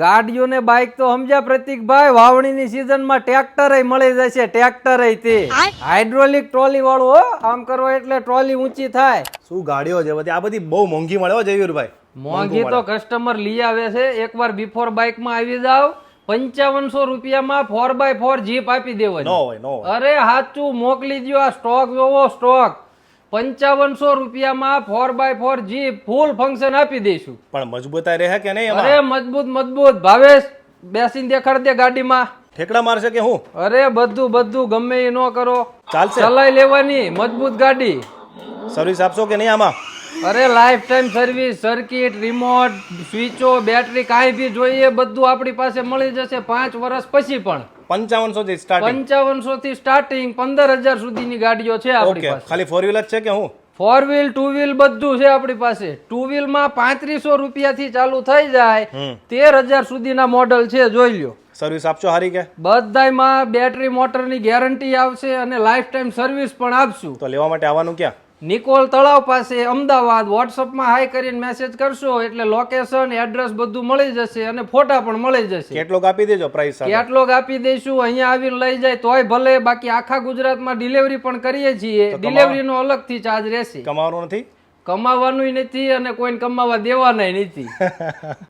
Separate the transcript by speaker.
Speaker 1: ગાડીઓ ને બાઇક તો સમજ્યા પ્રતિકભાઈ વાવણીની સિઝનમાં ટ્રેક્ટર મળી જશે ટ્રેક્ટર તે. હાઇડ્રોલિક ટ્રોલી વાળું હો આમ કરો એટલે ટ્રોલી ઊંચી થાય.
Speaker 2: શું ગાડીઓ છે બધી આ બધી બહુ મોંઘી મળે હો જયવીરભાઈ.
Speaker 1: મોંઘી તો કસ્ટમર લઈ આવે છે. એકવાર બિફોર બાઇકમાં આવી જાવ પંચાવનસો રૂપિયામાં ફોર બાય ફોર જીપ આપી
Speaker 2: નો
Speaker 1: દેવાની
Speaker 2: હોય નો હોય.
Speaker 1: અરે સાચું મોકલી દ્યો આ સ્ટોક જોવો સ્ટોક પંચાવનસો રૂપિયામાં four by four jeep full function આપી દઈશું.
Speaker 2: પણ મજબૂતાઈ રહે કે નહીં
Speaker 1: અરે મજબૂત મજબૂત. ભાવેશ બેસીને દેખાડ દે ગાડીમાં.
Speaker 2: ઠેકડા મારશે કે હું?
Speaker 1: અરે બધું બધું ગમે એ ન કરો.
Speaker 2: ચાલશે.
Speaker 1: ચલાઈ લેવાની મજબૂત ગાડી.
Speaker 2: સર્વિસ આપશો કે નહીં આમાં?
Speaker 1: અરે life time service circuit remote સ્વિચો બેટરી કાંઈ બી જોઈએ બધું આપણી પાસે મળી જશે પાંચ વર્ષ પછી પણ.
Speaker 2: પંચાવનસો થી સ્ટાર્ટિંગ
Speaker 1: પંચાવનસો થી સ્ટાર્ટિંગ પંદર હજાર સુધીની ગાડીઓ છે આપણી પાસે.
Speaker 2: ખાલી ફોર વ્હીલર છે કે હું?
Speaker 1: ફોર વ્હીલ ટુ વ્હીલ બધું છે આપણી પાસે. ટુ વ્હીલમાં પાંત્રીસો રૂપિયાથી ચાલુ થઈ જાય. તેર હજાર સુધીના મોડલ છે જોઈ લ્યો.
Speaker 2: સર્વિસ આપશો હારી કે?
Speaker 1: બધાયમાં બેટરી મોટરની ગેરંટી આવશે અને લાઈફ ટાઈમ સર્વિસ પણ આપશું.
Speaker 2: તો લેવા માટે આવવાનું ક્યાં?
Speaker 1: નિકોલ તળાવ પાસે અમદાવાદ વોટ્સઅપમાં હાઈ કરીને મેસેજ કરશો એટલે લોકેશન એડ્રેસ બધું મળી જશે અને ફોટા પણ મળી જશે.
Speaker 2: કેટલોક આપી દેજો પ્રાઇસ
Speaker 1: કેટલોગ આપી દઈશું અહીંયા આવીને લઈ જાય તોય ભલે બાકી આખા ગુજરાતમાં ડિલિવરી પણ કરીએ છીએ. ડિલિવરીનો અલગથી ચાર્જ રહેશે.
Speaker 2: કમાવાનું નથી?
Speaker 1: કમાવાનું નથી અને કોઈને કમાવા દેવાના નથી.